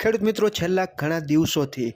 ખેડૂત મિત્રો છેલ્લા ઘણા દિવસોથી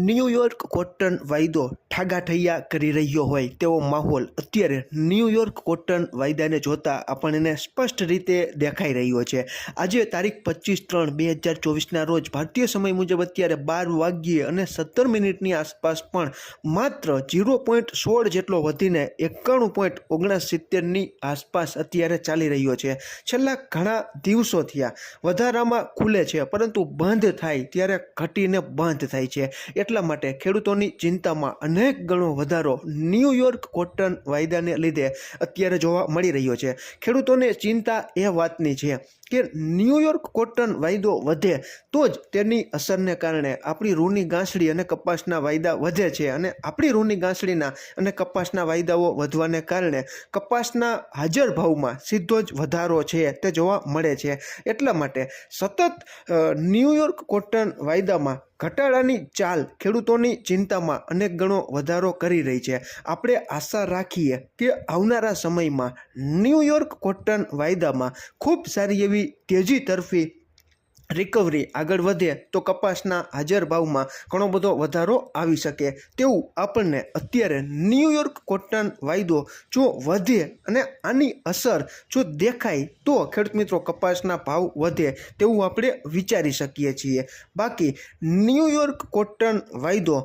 ન્યૂયોર્ક કોટન વાયદો ઠાગાઠૈયા કરી રહ્યો હોય તેવો માહોલ અત્યારે ન્યૂયોર્ક કોટન વાયદાને જોતા આપણને સ્પષ્ટ રીતે દેખાઈ રહ્યો છે. આજે તારીખ પચીસ ત્રણ બે હજાર ચોવીસના રોજ ભારતીય સમય મુજબ અત્યારે બાર વાગ્યે અને સત્તર મિનિટની આસપાસ પણ માત્ર ઝીરો પોઈન્ટ સોળ જેટલો વધીને એકાણું પોઈન્ટ ઓગણસિત્તેરની આસપાસ અત્યારે ચાલી રહ્યો છે. છેલ્લા ઘણા દિવસો થયા વધારામાં ખુલે છે, પરંતુ બંધ થાય ત્યારે ઘટીને બંધ થાય છે. એટલા માટે ખેડૂતોની ચિંતામાં અનેક ગણો વધારો ન્યૂયોર્ક કોટન વાયદાને લીધે અત્યારે જોવા મળી રહ્યો છે. ખેડૂતોને ચિંતા એ વાતની છે. કે ન્યૂયોર્ક કોટન વાયદો વધે, તો જ તેની અસરને કારણે આપણી રૂની ગાંસડી અને કપાસના વાયદા વધે છે અને આપણી રૂની ગાંસડીના અને કપાસના વાયદાઓ વધવાને કારણે કપાસના હાજર ભાવમાં સીધો જ વધારો છે, તે જોવા મળે છે. એટલા માટે સતત ન્યૂયોર્ક કોટન વાયદામાં ઘટાડાની ચાલ ખેડૂતોની ચિંતામાં અનેક ગણો વધારો કરી રહી છે. આપણે આશા રાખીએ કે આવનારા સમયમાં ન્યૂયોર્ક કોટન વાયદામાં ખૂબ સારી એવી તેજી તરફી રિકવરી આગળ વધે તો કપાસના હાજર ભાવમાં ઘણો બધો વધારો આવી શકે. તેવું આપણને અત્યારે ન્યૂયોર્ક કોટન વાયદો જો વધે અને આની અસર જો દેખાય તો ખેડૂત મિત્રો કપાસના ભાવ વધે તેવું આપણે વિચારી શકીએ છીએ. બાકી ન્યૂયોર્ક કોટન વાયદો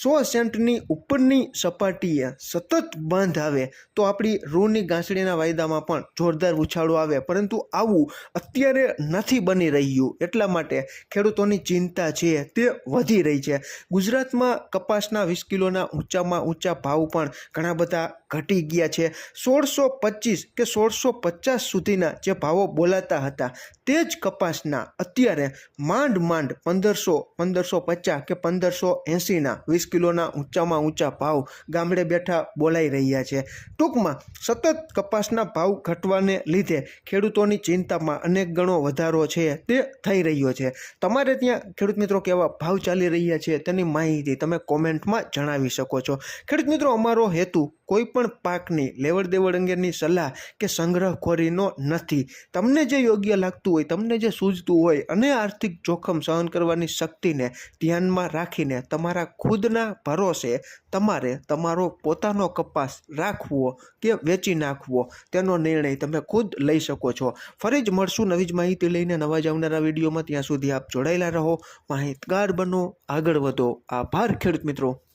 સો સેન્ટની ઉપરની સપાટીએ સતત બંધ આવે તો આપણી રૂની ગાંસડીના વાયદામાં પણ જોરદાર ઉછાળો આવે. પરંતુ આવું અત્યારે નથી બની રહ્યું. એટલા માટે ખેડૂતોની ચિંતા છે તે વધી રહી છે. ગુજરાતમાં કપાસના વીસ કિલોના ઊંચામાં ઊંચા ભાવ પણ ઘણા બધા ઘટી ગયા છે. સોળસો પચીસ કે સોળસો પચાસ સુધીના જે ભાવો બોલાતા હતા તે જ કપાસના અત્યારે માંડ માંડ પંદરસો પંદરસો પચાસ કે પંદરસો એંસીના વીસ કિલોના ઊંચામાં ઊંચા ભાવ ગામડે બેઠા બોલાઈ રહ્યા છે. ટૂંકમાં, સતત કપાસના ભાવ ઘટવાને લીધે ખેડૂતોની ચિંતામાં અનેક ગણો વધારો છે, તે થઈ રહ્યો છે. તમારે ત્યાં ખેડૂત મિત્રો કેવા ભાવ ચાલી રહ્યા છે તેની માહિતી તમે કોમેન્ટમાં જણાવી શકો છો. ખેડૂત મિત્રો, અમારો હેતુ કોઈ પણ પાકની લેવડ દેવડ અંગેની સલાહ કે સંગ્રહખોરીનો નથી. તમને જે યોગ્ય લાગતું હોય, તમને જે સૂઝતું હોય અને આર્થિક જોખમ સહન કરવાની શક્તિને ધ્યાનમાં રાખીને તમારા ખુદના ભરોસે તમારે તમારો પોતાનો કપાસ રાખવો કે વેચી નાખવો, તેનો નિર્ણય તમે ખુદ લઈ શકો છો. ફરી જ મળશું નવી જ માહિતી લઈને નવા જ આવનારા વિડીયોમાં. ત્યાં સુધી આપ જોડાયેલા રહો. માહિતગાર બનો. આગળ વધો. આભાર ખેડૂત મિત્રો.